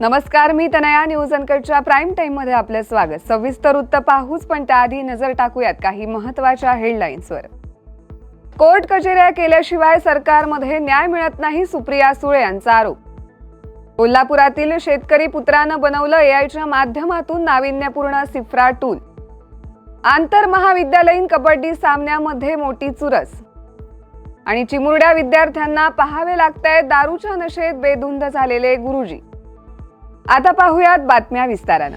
नमस्कार मी Tanaya news अनकटच्या prime टाइममध्ये आपलं स्वागत. सविस्तर वृत्त पाहूच पण त्याआधी नजर टाकूयात काही महत्त्वाच्या हेडलाईन्सवर. कोर्ट कचेऱ्या केल्याशिवाय सरकारमध्ये न्याय मिळत नाही सुप्रिया सुळे यांचा आरोप. कोल्हापुरातील शेतकरी पुत्रानं बनवलं एआयच्या माध्यमातून नाविन्यपूर्ण सिफ्रा टूल आंतर महाविद्यालयीन कबड्डी सामन्यामध्ये मोठी चुरस. आणि चिमुरड्या विद्यार्थ्यांना पाहावे लागतायत दारूच्या नशेत बेधुंद झालेले गुरुजी. आता पाहूयात बातम्या विस्तारानं.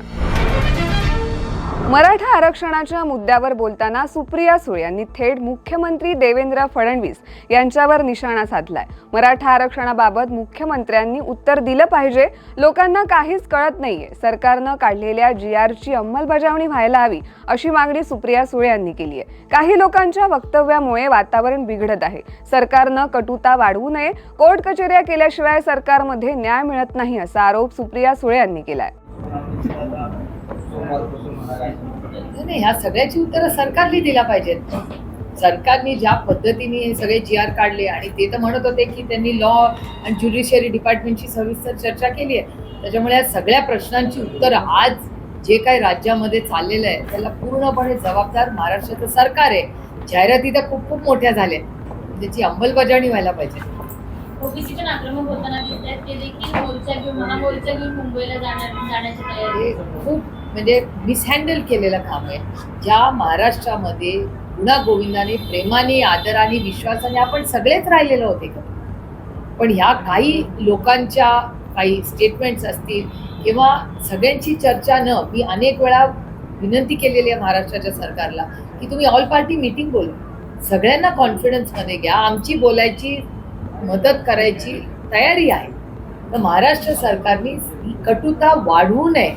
मराठा आरक्षणाच्या मुद्द्यावर बोलताना सुप्रिया सुळे यांनी थेट मुख्यमंत्री देवेंद्र फडणवीस यांच्यावर निशाणा साधलाय. मराठा आरक्षणाबाबत मुख्यमंत्र्यांनी उत्तर दिलं पाहिजे. लोकांना काहीच कळत नाहीये. सरकारनं काढलेल्या जी आरची अंमलबजावणी व्हायला हवी अशी मागणी सुप्रिया सुळे यांनी केली आहे काही लोकांच्या वक्तव्यामुळे वातावरण बिघडत आहे. सरकारनं कटुता वाढवू नये. कोर्ट कचेऱ्या केल्याशिवाय सरकारमध्ये न्याय मिळत नाही असा आरोप सुप्रिया सुळे यांनी केलाय. नाही ह्या सगळ्याची उत्तरं सरकारने दिला पाहिजेत. सरकारने ज्या पद्धतीने हे सगळे जी आर काढले आणि ते तर म्हणत होते की त्यांनी लॉ आणि ज्युडिशियरी डिपार्टमेंटची सविस्तर चर्चा केली आहे. त्याच्यामुळे या सगळ्या प्रश्नांची उत्तरं आज जे काही राज्यामध्ये चाललेलं आहे त्याला पूर्णपणे जबाबदार महाराष्ट्राचं सरकार आहे. जाहिराती तर खूप खूप मोठ्या झाल्या त्याची अंमलबजावणी व्हायला पाहिजे. ओबीसीच्या आक्रमक होताना दिसत आहेत ते देखील मोर्चा घेऊन महामोर्चा घेऊन मुंबईला जाणार जाण्याची तयारी खूप म्हणजे मिसहँडल केलेलं काम आहे. ज्या महाराष्ट्रामध्ये गुणागोविंदाने प्रेमाने आदराने विश्वासाने आपण सगळेच राहिलेलो होते का? पण ह्या काही लोकांच्या काही स्टेटमेंट्स असतील किंवा सगळ्यांची चर्चा न मी अनेक वेळा विनंती केलेली आहे महाराष्ट्राच्या सरकारला की तुम्ही ऑल पार्टी मीटिंग बोलवा सगळ्यांना कॉन्फिडन्समध्ये घ्या. आमची बोलायची मदत करायची तयारी आहे. तर महाराष्ट्र सरकारने ही कटुता वाढवू नये.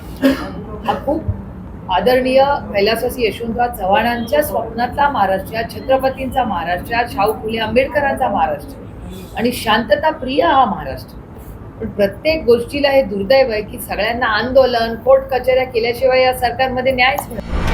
हा खूप आदरणीय कैलासवासी यशवंतराव चव्हाणांच्या स्वप्नातला महाराष्ट्र या छत्रपतींचा महाराष्ट्र या शाहू फुले आंबेडकरांचा महाराष्ट्र. आणि शांतता प्रिय हा महाराष्ट्र. पण प्रत्येक गोष्टीला हे दुर्दैव आहे की सगळ्यांना आंदोलन कोर्ट कचेऱ्या केल्याशिवाय या सरकारमध्ये न्यायच मिळतो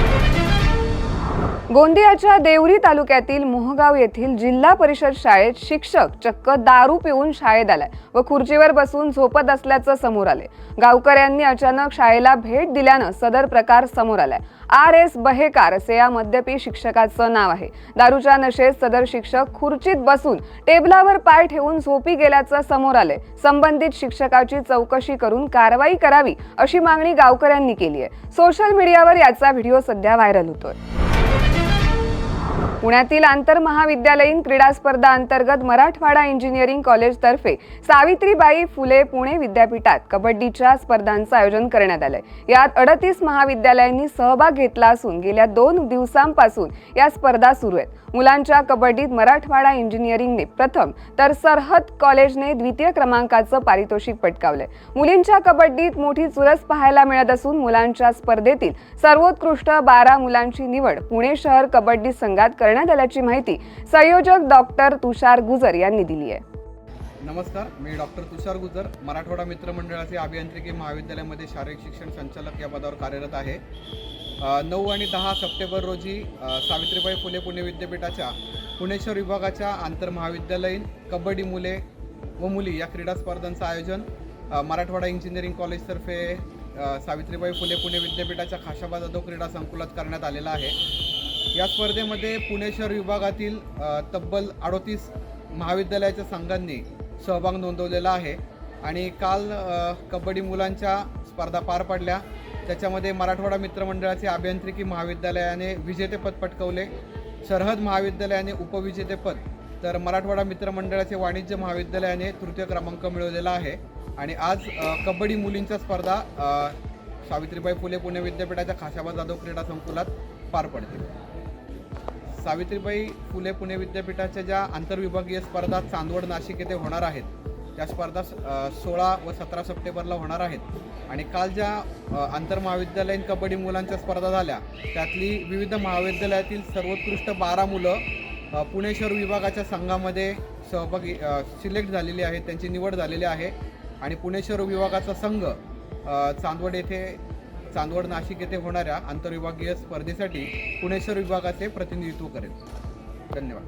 गोंदियाच्या देवरी तालुक्यातील मोहगाव येथील जिल्हा परिषद शाळेत शिक्षक चक्क दारू पिऊन शाळेत आलाय व खुर्चीवर बसून झोपत असल्याचं समोर आले गावकऱ्यांनी अचानक शाळेला भेट दिल्यानं सदर प्रकार समोर आलाय. आर एस बहेकार असे या मद्यपी शिक्षकाचं नाव आहे. दारूच्या नशेत सदर शिक्षक खुर्चीत बसून टेबलावर पाय ठेवून झोपी गेल्याचं समोर आलंय. संबंधित शिक्षकाची चौकशी करून कारवाई करावी अशी मागणी गावकऱ्यांनी केली आहे. सोशल मीडियावर याचा व्हिडिओ सध्या व्हायरल होतोय. पुण्यातील आंतर महाविद्यालयीन क्रीडा स्पर्धा अंतर्गत मराठवाडा इंजिनिअरिंग कॉलेजतर्फे सावित्रीबाई फुले पुणे विद्यापीठात कबड्डीच्या स्पर्धांचं आयोजन करण्यात आलंय. यात अडतीस महाविद्यालयांनी सहभाग घेतला असून गेल्या दोन दिवसांपासून या स्पर्धा सुरू आहेत. मुलांच्या कबड्डीत मराठवाडा इंजिनिअरिंगने प्रथम तर सरहद कॉलेजने द्वितीय क्रमांकाचं पारितोषिक पटकावलंय. मुलींच्या कबड्डीत मोठी चुरस पाहायला मिळत असून मुलांच्या स्पर्धेतील सर्वोत्कृष्ट बारा मुलांची निवड पुणे शहर कबड्डी संघात करण्यात आल्याची माहिती संयोजक डॉक्टर तुषार गुजर यांनी दिली आहे. नमस्कार मी डॉक्टर तुषार गुजर मराठवाडा मित्रमंडळाचे अभियांत्रिकी महाविद्यालयामध्ये शारीरिक शिक्षण संचालक या पदावर कार्यरत आहे. नऊ आणि दहा सप्टेंबर रोजी सावित्रीबाई फुले पुणे विद्यापीठाच्या पुणेश्वर विभागाच्या आंतरमहाविद्यालयीन कबड्डी मुले व मुली या क्रीडा स्पर्धांचं आयोजन मराठवाडा इंजिनिअरिंग कॉलेजतर्फे सावित्रीबाई फुले पुणे विद्यापीठाच्या खाशाबा जाधव क्रीडा संकुलात करण्यात आलेलं आहे. या स्पर्धेमध्ये पुणे शहर विभागातील तब्बल अडोतीस महाविद्यालयाच्या संघांनी सहभाग नोंदवलेला आहे. आणि काल कबड्डी मुलांच्या स्पर्धा पार पडल्या. त्याच्यामध्ये मराठवाडा मित्रमंडळाचे अभियांत्रिकी महाविद्यालयाने विजेतेपद पटकवले. सरहद महाविद्यालयाने उपविजेतेपद तर मराठवाडा मित्रमंडळाचे वाणिज्य महाविद्यालयाने तृतीय क्रमांक मिळवलेला आहे. आणि आज कबड्डी मुलींच्या स्पर्धा सावित्रीबाई फुले पुणे विद्यापीठाच्या खाशाबा जाधव क्रीडा संकुलात पार पडतील. सावित्रीबाई फुले पुणे विद्यापीठाच्या ज्या आंतरविभागीय स्पर्धा चांदवड नाशिक येथे होणार आहेत त्या स्पर्धा सोळा व सतरा सप्टेंबरला होणार आहेत. आणि काल ज्या आंतरमहाविद्यालयीन कबड्डी मुलांच्या स्पर्धा झाल्या त्यातली विविध महाविद्यालयातील सर्वोत्कृष्ट बारा मुलं पुणेश्वर पुणे शहर विभागाच्या संघामध्ये सहभागी सिलेक्ट झालेली आहेत त्यांची निवड झालेली आहे. आणि पुणे शहर विभागाचा संघ चांदवड येथे चांदवड नाशिक येथे होणाऱ्या आंतरविभागीय स्पर्धेसाठी पुणेश्वर विभागाचे प्रतिनिधित्व करेल. धन्यवाद.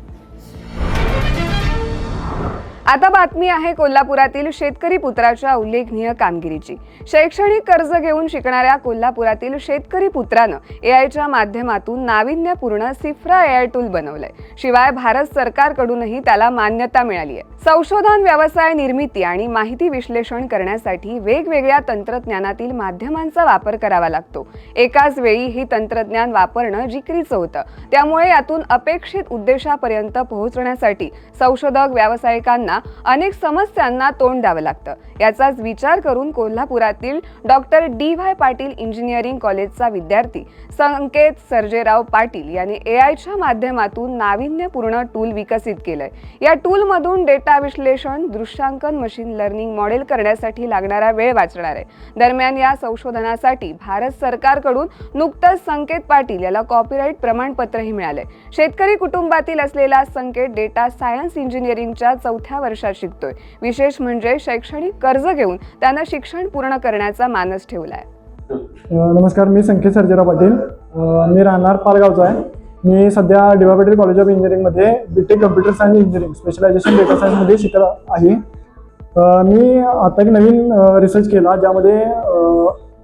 आता बातमी आहे कोल्हापुरातील शेतकरी पुत्राच्या उल्लेखनीय कामगिरीची. शैक्षणिक कर्ज घेऊन शिकणाऱ्या कोल्हापुरातील शेतकरी पुत्रानं एआयच्या माध्यमातून नाविन्यपूर्ण सिफ्रा एआय टूल बनवलंय. शिवाय भारत सरकारकडूनही त्याला मान्यता मिळाली आहे. संशोधन व्यवसाय निर्मिती आणि माहिती विश्लेषण करण्यासाठी वेगवेगळ्या तंत्रज्ञानातील माध्यमांचा वापर करावा लागतो. एकाच वेळी ही तंत्रज्ञान वापरणं जिकरीचं होतं. त्यामुळे यातून अपेक्षित उद्देशापर्यंत पोहोचण्यासाठी संशोधक व्यावसायिकांना अनेक समस्यांना तोंड द्यावं लागतं. याचाच विचार करून कोल्हापुरातील doctor D Y Patil engineering कॉलेजचा विद्यार्थी संकेत सर्जेराव पाटील यांनी एआयच्या माध्यमातून नावी नाविन्यपूर्ण टूल विकसित केलंय. या टूलमधून डेटा विश्लेषण दृश्यांकन मशीन लर्निंग मॉडेल करण्यासाठी लागणारा वेळ वाचणार आहे. दरम्यान या संशोधनासाठी भारत सरकारकडून नुकतंच संकेत पाटील याला कॉपीराईट प्रमाणपत्रही मिळालंय. शेतकरी कुटुंबातील असलेला संकेत डेटा सायन्स इंजिनिअरिंगच्या चौथ्या वर्षात शिकतोय. विशेष म्हणजे शैक्षणिक कर्ज घेऊन त्यानं शिक्षण पूर्ण करण्याचा मानस ठेवलाय. नमस्कार मी संकेत सर्जेराव पाटील. मी राहणार पालगावचा आहे. मी सध्या डी कॉलेज ऑफ इंजिनिअरिंगमध्ये B Tech computer science engineering specialisation data सायन्समध्ये शिकत आहे. मी आता एक नवीन रिसर्च केला ज्यामध्ये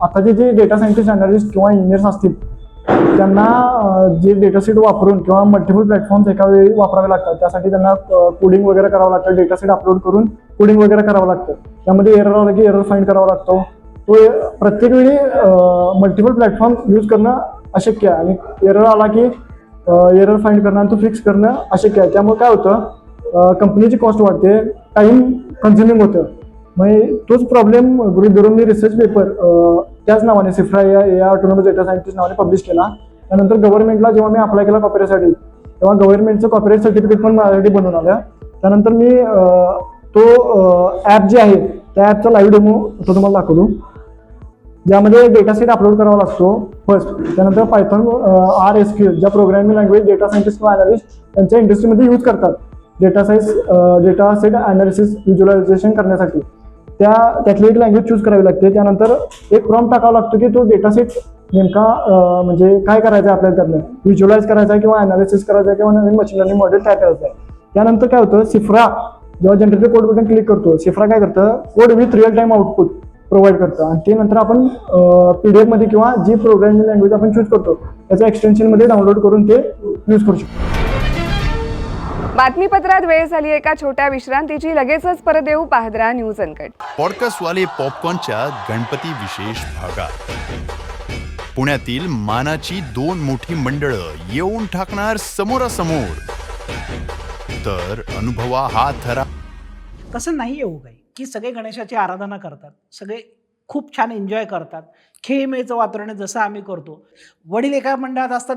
आताचे जे डेटा सायंटिस्ट अनालिस्ट किंवा इंजिनियर्स असतील त्यांना जे डेटा सेट वापरून किंवा मल्टिपल प्लॅटफॉर्म्स एका वेळी वापरावे लागतात. त्यासाठी त्यांना कोडिंग वगैरे करावं लागतं डेटा सेट अपलोड करून कोडिंग वगैरे करावं लागतं. त्यामध्ये एरर आला की एरर फाईंड करावा लागतो. तो प्रत्येक वेळी मल्टिपल प्लॅटफॉर्म यूज करणं अशक्य आहे. आणि एरर आला की एरर फाईंड करणं आणि तो फिक्स करणं अशक्य आहे. त्यामुळे काय होतं कंपनीची कॉस्ट वाढते टाईम कन्झ्युमिंग होतं. मग तोच प्रॉब्लेम गृहित धरून मी रिसर्च पेपर त्याच नावाने सिफ्रा या या ऑटोनॉमस डेटा सायंटिस्ट नावाने पब्लिश केला. त्यानंतर गव्हर्नमेंटला जेव्हा मी अप्लाय केला कॉपरेसाठी तेव्हा गव्हर्नमेंटचं कॉपीराईट सर्टिफिकेट पण माझ्यासाठी बनवून आलं. त्यानंतर मी तो ॲप जे आहे त्या ॲपचा लाईव्ह डेमो तो तुम्हाला दाखवतो. ज्यामध्ये डेटा सेट अपलोड करावा लागतो. फर्स्ट त्यानंतर पायथॉन आर एस क्यू ज्या प्रोग्रामिंग लँग्वेज डेटा सायंटिस्ट किंवा अनालिस्ट त्यांच्या इंडस्ट्रीमध्ये यूज करतात. Data size data set analysis visualisation करण्यासाठी. त्या त्यातली एक लँग्वेज चूज करावी लागते. त्यानंतर एक प्रॉम्प्ट टाकावा लागतो की तो डेटा सेट नेमका म्हणजे काय करायचं आहे आपल्याला त्यातनं? व्हिज्युअलाइज करायचा आहे किंवा अनालिसिस करायचं आहे किंवा नवीन मशीन लर्निंग मॉडेल तयार करायचं आहे त्यानंतर काय होतं? सिफ्रा जेव्हा जनरेटर कोड बटन क्लिक करतो सिफ्रा काय करतं? Code with real time output provide करतं. आणि ते नंतर आपण पी डी एफमध्ये किंवा जी प्रोग्रामिंग लँग्वेज आपण चूज करतो त्याच्या एक्सटेन्शनमध्ये डाउनलोड करून ते यूज करू शकतो. बातमीपत्रात वेळ झाली एका छोट्या विश्रांतीची. लगेचच परत येऊ पाहद्रा न्यूज अनकट पॉडकास्टवाले पॉपकॉर्नच्या गणपती विशेष भागात. पुण्यातील मानाची दोन मोठी मंडळं येऊन टाकणार समोरासमोर. तर अनुभवा हा थरा. तसं नाही येऊ काही की सगळे गणेशाची आराधना करतात सगळे खूप छान एन्जॉय करतात. खेळमेचं वातावरण जसं आम्ही करतो. वडील एका मंडळात असतात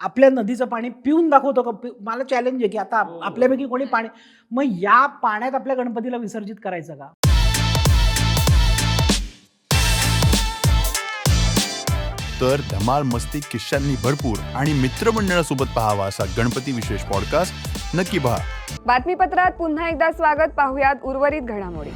आपल्या नदीचं पाणी पिऊन दाखवतो का? मला चॅलेंज आहे की आता आप- आपल्यापैकी कोणी पाणी मग या पाण्यात आपल्या गणपतीला विसर्जित करायचं का? तर धमाल मस्ती किश्यांनी भरपूर आणि मित्रमंडळासोबत पाहावा असा गणपती विशेष पॉडकास्ट नक्की पहा. बातमीपत्रात पुन्हा एकदा स्वागत. पाहुयात उर्वरित घडामोडी.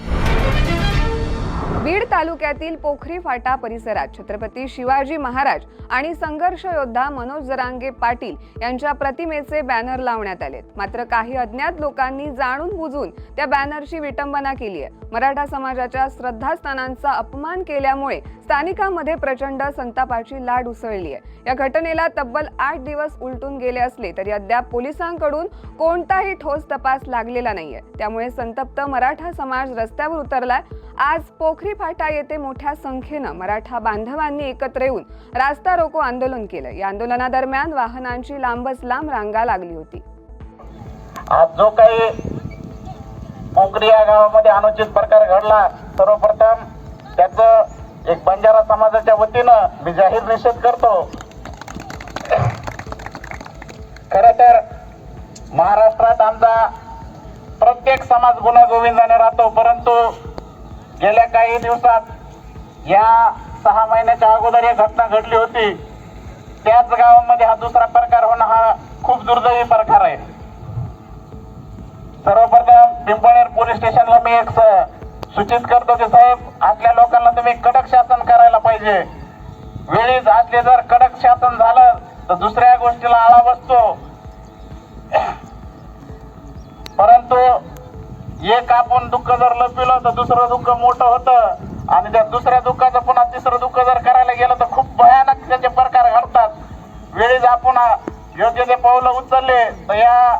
बीड तालुक्यातील पोखरी फाटा परिसरात छत्रपती शिवाजी महाराज आणि संघर्ष योद्धा मनोज जरांगे पाटील यांच्या प्रतिमेचे बॅनर लावण्यात आले मात्र काही अज्ञात लोकांनी जाणून बुजून त्या बॅनरची विटंबना केली आहे. मराठा समाजाच्या श्रद्धास्थानांचा अपमान केल्यामुळे स्थानिकांमध्ये प्रचंड संतापाची लाट उसळली आहे. या घटनेला तब्बल आठ दिवस उलटून गेले असले तरी अद्याप पोलिसांकडून कोणताही ठोस तपास लागलेला नाहीये. त्यामुळे संतप्त मराठा समाज रस्त्यावर उतरलाय आज पोखरी फाटा येथे मोठ्या संख्येनं मराठा बांधवांनी एकत्र येऊन रास्ता रोको आंदोलन केलं. या आंदोलनादरम्यान वाहनांची लांबच लांब रांगा लागली होती. आज जो काही पोखरी या गावामध्ये अनुचित प्रकार घडला सर्वप्रथम त्याचं एक बंजारा समाजाच्या वतीनं मी जाहीर निषेध करतो. खर तर महाराष्ट्रात आमचा प्रत्येक समाज गुण्यागोविंदाने राहतो परंतु गेल्या काही दिवसात या सहा महिन्याच्या अगोदर एक घटना घडली होती. त्याच गावामध्ये हा दुसरा प्रकार होणं हा खूप दुर्दैवी प्रकार आहे. सर्वप्रथम पिंपळनेर पोलीस स्टेशनला मी एक सूचित करतो की साहेब असल्या लोकांना तुम्ही कडक शासन करायला पाहिजे. वेळीच असले जर कडक शासन झालं तर दुसऱ्या गोष्टीला आळा बसतो. परंतु एक आपण दुःख जर लपिलं तर दुसरं दुःख मोठं होतं आणि त्या दुसऱ्या दुःखाचं पुन्हा तिसरं दुःख जर करायला गेलं तर खूप भयानक त्याचे प्रकार घडतात. वेळीच आपण योग्य ते पावलं उचलले तर या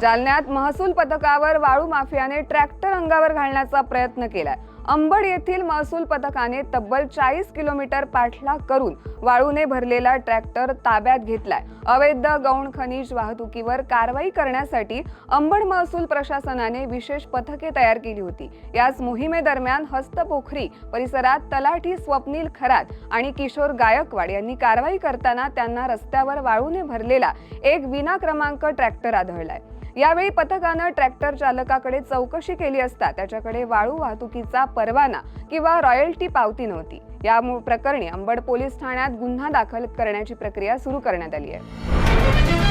जालन्यात महसूल पथकावर वाळू माफियाने ट्रॅक्टर अंगावर घालण्याचा प्रयत्न केलाय. अंबड येथील महसूल पथकाने तब्बल चाळीस किलोमीटर पाठलाग करून वाळूने भरलेला ट्रॅक्टर ताब्यात घेतलाय. अवैध गौण खनिज वाहतुकीवर कारवाई करण्यासाठी अंबड महसूल प्रशासनाने विशेष पथके तयार केली होती. याच मोहिमेदरम्यान हस्तपोखरी परिसरात तलाठी स्वप्नील खरात आणि किशोर गायकवाड यांनी कारवाई करताना त्यांना रस्त्यावर वाळूने भरलेला एक विना क्रमांक ट्रॅक्टर आढळलाय. यावेळी पथकानं ट्रॅक्टर चालकाकडे चौकशी केली असता त्याच्याकडे वाळू वाहतुकीचा परवाना किंवा रॉयल्टी पावती नव्हती. या प्रकरणी अंबड पोलीस ठाण्यात गुन्हा दाखल करण्याची प्रक्रिया सुरू करण्यात आली आहे.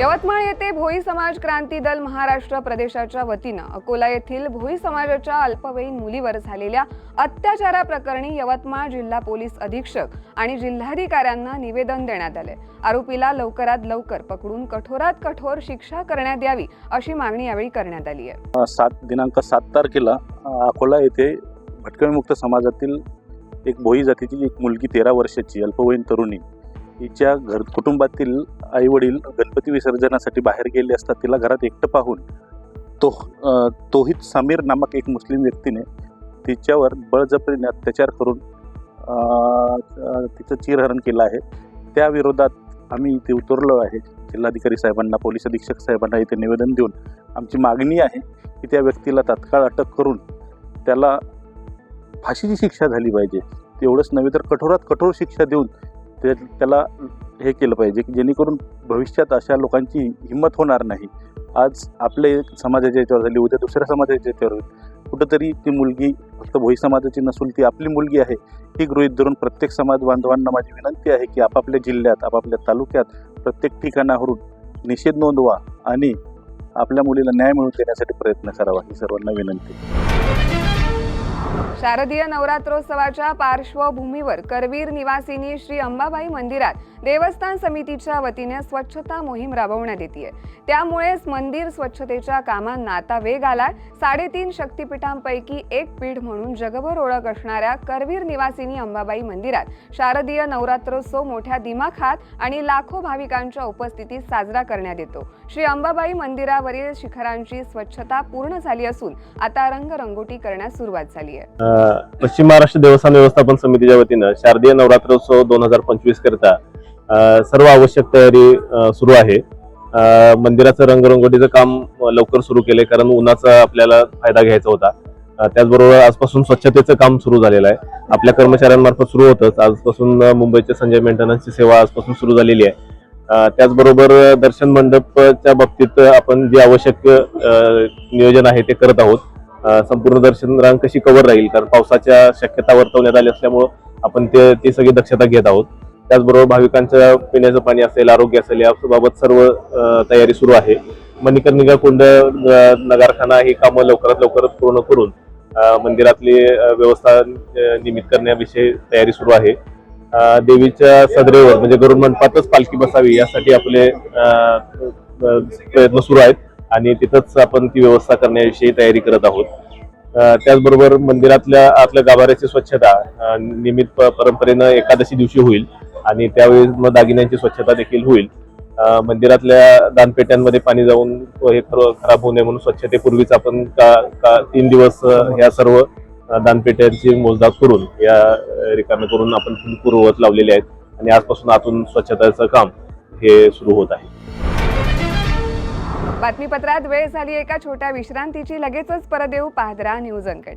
यवतमाळ येथे भोई समाज क्रांती दल महाराष्ट्र प्रदेशाच्या वतीनं अकोला येथील भोई समाजाच्या अल्पवयीन मुलीवर झालेल्या अत्याचाराप्रकरणी यवतमाळ जिल्हा पोलीस अधीक्षक आणि जिल्हाधिकाऱ्यांना निवेदन देण्यात आले आरोपीला लवकरात लवकर पकडून कठोरात कठोर शिक्षा करण्यात यावी अशी मागणी यावेळी करण्यात आली आहे. सात दिनांक सात तारखेला अकोला येथे भटकळमुक्त समाजातील एक भोई जातीची एक मुलगी तेरा वर्षाची अल्पवयीन तरुणी हिच्या घर कुटुंबातील आईवडील गणपती विसर्जनासाठी बाहेर गेले असता तिला घरात एकटं पाहून तो तोहित समीर नामक एक मुस्लिम व्यक्तीने तिच्यावर बळजबरीने अत्याचार करून तिचं चिरहरण केलं आहे. त्या विरोधात आम्ही इथे उतरलो आहे. जिल्हाधिकारी साहेबांना पोलीस अधीक्षक साहेबांना इथे निवेदन देऊन आमची मागणी आहे की त्या व्यक्तीला तात्काळ अटक करून त्याला फाशीची शिक्षा झाली पाहिजे. तेवढंच नव्हे तर कठोरात कठोर शिक्षा देऊन ते त्याला हे केलं पाहिजे की जेणेकरून भविष्यात अशा लोकांची हिंमत होणार नाही. आज आपले समाजाच्या याच्यावर झाली उद्या दुसऱ्या समाजाच्या याच्यावर होईल. कुठंतरी ती मुलगी फक्त भोई समाजाची नसून ती आपली मुलगी आहे. ही गृहीत धरून प्रत्येक समाज बांधवांना माझी विनंती आहे की आपापल्या जिल्ह्यात आपापल्या तालुक्यात प्रत्येक ठिकाणावरून निषेध नोंदवा आणि आपल्या मुलीला न्याय मिळवून देण्यासाठी प्रयत्न करावा. ही सर्वांना विनंती. शारदीय नवरात्रोत्सवाच्या पार्श्वभूमीवर करवीर निवासिनी श्री अंबाबाई मंदिरात देवस्थान समितीच्या वतीने स्वच्छता मोहीम राबवण्यात येते त्यामुळेच मंदिर स्वच्छतेच्या कामांना आता वेग आलाय. साडेतीन शक्तिपीठांपैकी एक पीठ म्हणून जगभर ओळख असणाऱ्या करवीर निवासिनी अंबाबाई मंदिरात शारदीय नवरात्रोत्सव मोठ्या दिमाखात आणि लाखो भाविकांच्या उपस्थितीत साजरा करण्यात येतो. श्री अंबाबाई मंदिरावरील शिखरांची स्वच्छता पूर्ण झाली असून आता रंगरंगोटी करण्यास सुरुवात झाली आहे. पश्चिम महाराष्ट्र देवस्थान व्यवस्थापन समितीच्या वतीनं शारदीय नवरात्रोत्सव दोन हजार पंचवीस करता सर्व आवश्यक तयारी सुरू आहे. मंदिराचं रंगरंगोटीचं काम लवकर सुरू केले कारण उन्हाचा आपल्याला फायदा घ्यायचा होता. त्याचबरोबर आजपासून स्वच्छतेचं काम सुरू झालेलं आहे. आपल्या कर्मचाऱ्यांमार्फत सुरू होतंच. आजपासून मुंबईच्या संजय मेंटेनन्सची सेवा आजपासून सुरू झालेली आहे. त्याचबरोबर दर्शन मंडपच्या बाबतीत आपण जे आवश्यक नियोजन आहे ते करत आहोत. संपूर्ण दर्शन रांग कशी कव्हर राहील? कारण पावसाच्या शक्यता वर्तवण्यात आली असल्यामुळं आपण ते ती सगळी दक्षता घेत आहोत. त्याचबरोबर भाविकांचं पिण्याचं पाणी असेल आरोग्य असेल याबाबत सर्व तयारी सुरू आहे. मणिकर्णिका कुंड नगारखाना ही कामं लवकरात लवकर पूर्ण करून मंदिरातली व्यवस्था निमित करण्याविषयी तयारी सुरू आहे. देवीच्या सदरेवर म्हणजे गरुड मंडपातच पालखी बसावी यासाठी आपले प्रयत्न सुरू आहेत आणि तिथंच आपण ती व्यवस्था करण्याविषयी तयारी करत आहोत. त्याचबरोबर मंदिरातल्या आतल्या गाभाऱ्याची स्वच्छता निमित्त प- परंपरेनं एकादशी दिवशी होईल. आणि त्यावेळी मग दागिन्यांची स्वच्छता देखील होईल. मंदिरातल्या दानपेट्यांमध्ये पाणी जाऊन हे खराब होऊ नये म्हणून स्वच्छतेपूर्वीच आपण का का तीन दिवस ह्या सर्व दानपेट्यांची मोजदाद करून या रिकामे करून आपण पूर्ववत लावलेले आहेत आणि आजपासून आतून स्वच्छतेचं काम हे सुरू होत आहे. बातमीपत्रात वेळ झाली एका छोट्या विश्रांतीची लगेचच परत येऊ पाहदरा न्यूज अंकट.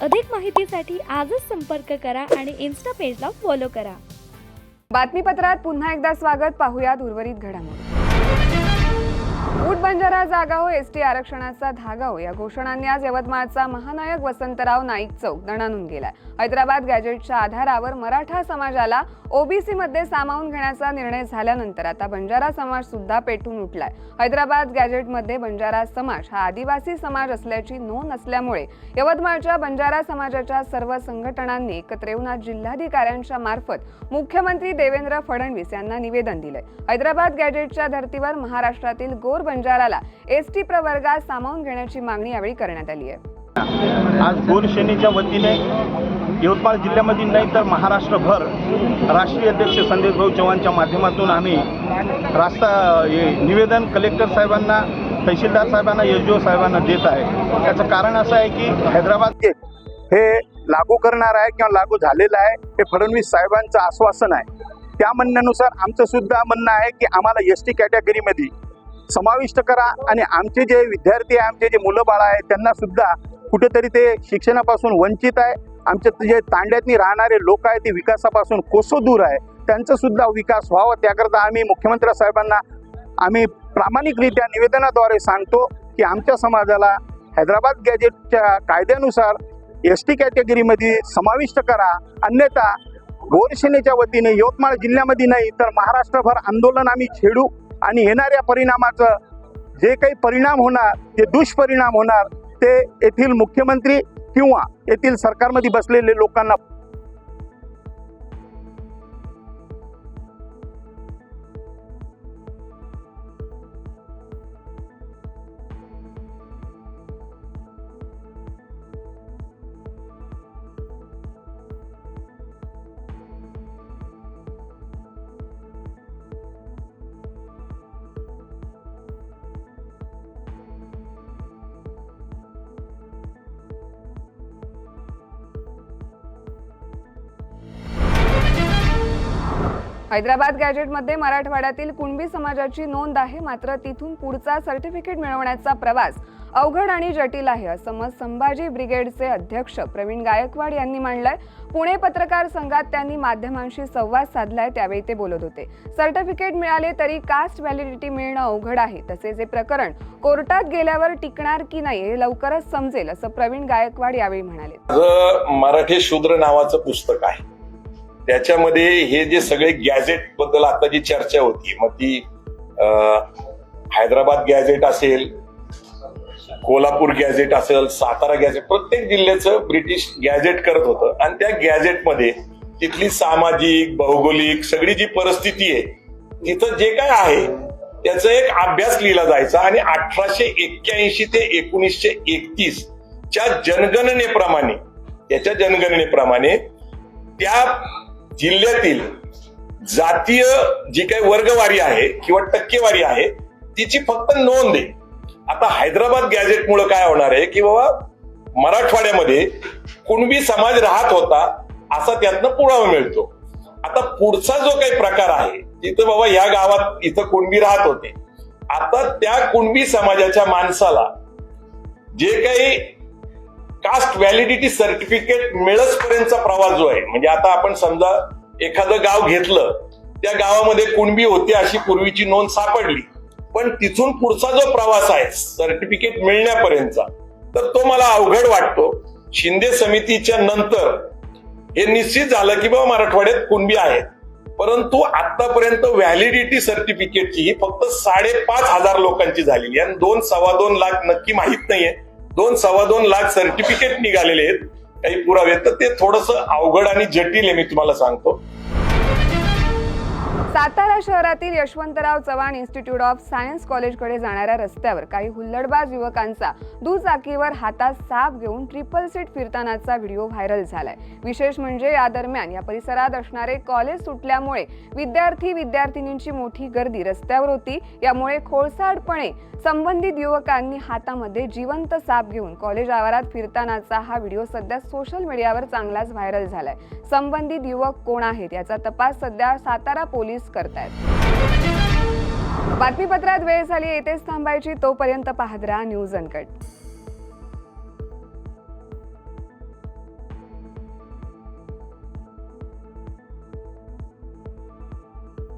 अधिक माहितीसाठी आजच संपर्क करा आणि इन्स्टा पेजला फॉलो करा. बातमीपत्रात पुन्हा एकदा स्वागत. पाहूयात उर्वरित घडामोडी. ऊट बंजारा जागा हो एस टी आरक्षणाचा धागा हो या घोषणांनी आज यवतमाळचा महानायक वसंतराव नाईक चौक दणानून गेलाय. हैदराबाद गॅजेटच्या आधारावर मराठा समाजाला ओबीसी मध्ये सामावून घेण्याचा निर्णय झाल्यानंतर आता बंजारा समाज सुद्धा पेटून उठलाय. हैदराबाद गॅजेटमध्ये बंजारा समाज हा आदिवासी समाज असल्याची नोंद असल्यामुळे यवतमाळच्या बंजारा समाजाच्या सर्व संघटनांनी एकत्र येऊन आज जिल्हाधिकाऱ्यांच्या मार्फत मुख्यमंत्री देवेंद्र फडणवीस यांना निवेदन दिलंय. हैदराबाद गॅजेटच्या धर्तीवर महाराष्ट्रातील गोर बंजाराला एस टी प्रवर्गात सामावून घेण्याची मागणी यावेळी करण्यात आली आहे. आज गोर सेनेच्या वतीने यवतमाळ जिल्ह्यामध्ये नाही तर महाराष्ट्रभर राष्ट्रीय अध्यक्ष संदेश भाऊ चव्हाणच्या माध्यमातून आम्ही रास्ता निवेदन कलेक्टर साहेबांना तहसीलदार साहेबांना एस डी ओ साहेबांना देत आहे. त्याचं कारण असं आहे की हैदराबाद हे लागू करणार आहे किंवा लागू झालेलं आहे हे फडणवीस साहेबांचं आश्वासन आहे. त्या म्हणण्यानुसार आमचं सुद्धा म्हणणं आहे की आम्हाला एस टी कॅटेगरीमध्ये समाविष्ट करा आणि आमचे जे विद्यार्थी आहे आमचे जे मुलं बाळ आहे त्यांना सुद्धा कुठेतरी ते शिक्षणापासून वंचित आहे. आमचे जे तांड्यातनी राहणारे लोक आहेत ते विकासापासून कोसो दूर आहे. त्यांचा सुद्धा विकास व्हावा. त्याकरता आम्ही मुख्यमंत्री साहेबांना आम्ही प्रामाणिकरित्या निवेदनाद्वारे सांगतो की आमच्या समाजाला हैदराबाद गॅजेटच्या कायद्यानुसार एस टी कॅटेगरीमध्ये समाविष्ट करा. अन्यथा गोरसेनेच्या वतीने यवतमाळ जिल्ह्यामध्ये नाही तर महाराष्ट्रभर आंदोलन आम्ही छेडू. आणि येणाऱ्या परिणामाचं जे काही परिणाम होणार ते दुष्परिणाम होणार ते येथील मुख्यमंत्री किंवा येथील सरकारमध्ये बसलेले लोकांना हैदराबाद गॅजेटमध्ये मराठवाड्यातील कुणबी समाजाची नोंद आहे. मात्र तिथून पुढचा सर्टिफिकेट मिळवण्याचा प्रवास अवघड आणि जटिल आहे असं मत संभाजी ब्रिगेडचे अध्यक्ष प्रवीण गायकवाड यांनी मांडलंय. पुणे पत्रकार संघात त्यांनी माध्यमांशी संवाद साधलाय त्यावेळी ते बोलत होते. सर्टिफिकेट मिळाले तरी कास्ट व्हॅलिडिटी मिळणं अवघड आहे तसेच हे प्रकरण कोर्टात गेल्यावर टिकणार की नाही हे लवकरच समजेल असं प्रवीण गायकवाड यावेळी म्हणाले. मराठी शूद्र नावाचं पुस्तक आहे. त्याच्यामध्ये हे जे सगळे गॅझेटबद्दल आता जी चर्चा होती मग ती अं, हैदराबाद गॅझेट असेल कोल्हापूर गॅझेट असेल सातारा गॅझेट प्रत्येक जिल्ह्याचं ब्रिटिश गॅझेट करत होतं. आणि त्या गॅझेटमध्ये तिथली सामाजिक भौगोलिक सगळी जी परिस्थिती आहे तिथं जे काय आहे त्याचा एक अभ्यास लिहिला जायचा. आणि अठराशे एक्क्याऐंशी ते एकोणीसशे एकतीस च्या जनगणनेप्रमाणे त्याच्या जनगणनेप्रमाणे त्या जिल्ह्यातील जातीय जी काही वर्गवारी आहे किंवा टक्केवारी आहे तिची फक्त नोंद आहे. आता हैदराबाद गॅझेटमुळे काय होणार आहे की बाबा मराठवाड्यामध्ये कुणबी समाज राहत होता असा त्यातनं पुरावा मिळतो. आता पुढचा जो काही प्रकार आहे तिथं बाबा या गावात इथं कुणबी राहत होते. आता त्या कुणबी समाजाच्या माणसाला जे काही कास्ट व्हॅलिडिटी सर्टिफिकेट मिळसपर्यंतचा प्रवास जो आहे म्हणजे आता आपण समजा एखादं गाव घेतलं त्या गावामध्ये कुणबी होती अशी पूर्वीची नोंद सापडली पण तिथून पुढचा जो प्रवास आहे सर्टिफिकेट मिळण्यापर्यंतचा तर तो मला अवघड वाटतो. शिंदे समितीच्या नंतर हे निश्चित झालं की बाबा मराठवाड्यात कुणबी आहेत. परंतु आतापर्यंत व्हॅलिडिटी सर्टिफिकेटची ही फक्त साडेपाच हजार लोकांची झालेली आणि दोन सव्वा दोन लाख नक्की माहीत नाहीये. दोन सव्वा दोन लाख सर्टिफिकेट निघालेले आहेत. काही पुरावे तर ते थोडस अवघड आणि जटिल आहे मी तुम्हाला सांगतो. सातारा शहरातील Yashwantrao Chavan institute of science कॉलेजकडे जाणाऱ्या रस्त्यावर काही हुल्लडबाज युवकांचा दुचाकीवर हातात साप घेऊन ट्रिपल सीट फिरतानाचा व्हिडिओ व्हायरल झालाय. विशेष म्हणजे या दरम्यान या परिसरात असणारे कॉलेज सुटल्यामुळे विद्यार्थी विद्यार्थिनींची मोठी गर्दी रस्त्यावर होती. यामुळे खोळसाडपणे संबंधित युवकांनी हातामध्ये जिवंत साप घेऊन कॉलेज आवारात फिरतानाचा हा व्हिडिओ सध्या सोशल मीडियावर चांगलाच व्हायरल झालाय. संबंधित युवक कोण आहेत याचा तपास सध्या सातारा पोलीस करतायत. बातमीपत्रात वेळ झाली येथेच थांबायची तोपर्यंत पाहत राहा न्यूज अनकट.